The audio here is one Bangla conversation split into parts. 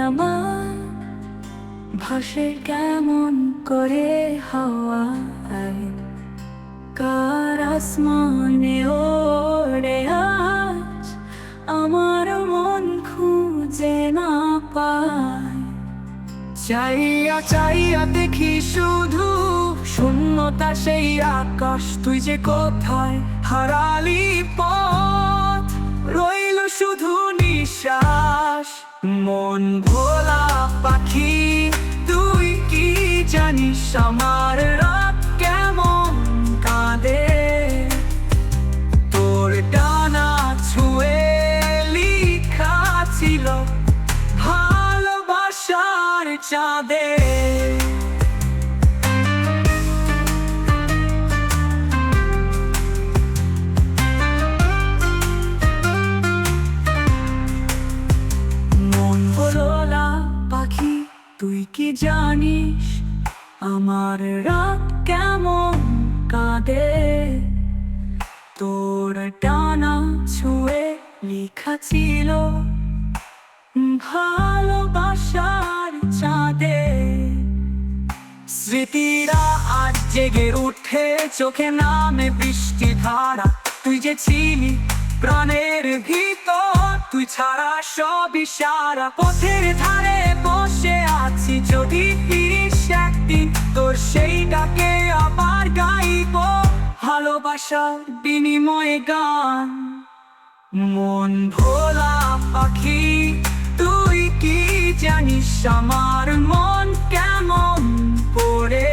আমার ভাসে কেমন করে হাওয়ায়? কার আসমানে ওড়ে আজ? আমার মন খুঁজে না পায়। চাইয়া চাইয়া দেখি শুধু শূন্যতা সেই আকাশ। তুই যে কোথায় হারালি পথ মন ভোলা পাখি, তুই কি জানিস আমার রাত কেমন কাঁদে? তোর ডানা ছুঁয়ে লিখা ছিল ভালোবাসার চাঁদে। তুই কি জানিস আমার রাত কেমন কাঁদে? তোর টানা ছুঁয়ে লেখা ছিল ভালোবাসার চাঁদে। স্মৃতিরা আজ জেগে উঠে চোখে নামে বৃষ্টি ধারা। তুই যে ছিলি প্রাণের ভিতর, তুই ছাড়া সব ইশারা পথের ধারে বসে আছি, যদি ফিরিস একদিন তোর সেইটাকে আবার গাইব। ভালোবাসার বিনিময়ে গান। মন ভোলা পাখি, তুই কি জানিস আমার মন কেমন পড়ে?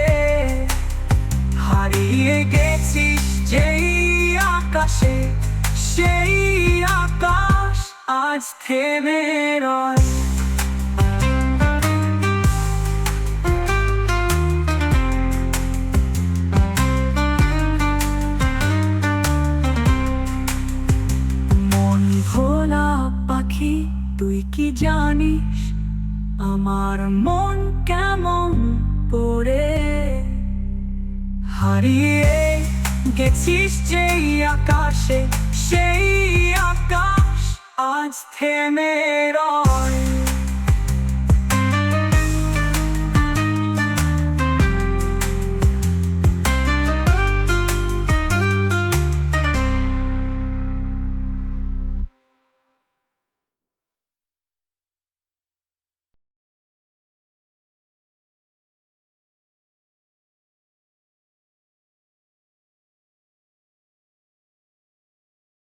হারিয়ে গেছিস যেই আকাশে, সেই আকাশ আজ থেমে রয়। ভোলা পাখি, তুই কি জানিস আমার মন কেমন পড়ে হারিয়ে গেছিস যেই আকাশে, সেই আকাশ আজ থেমে রয়।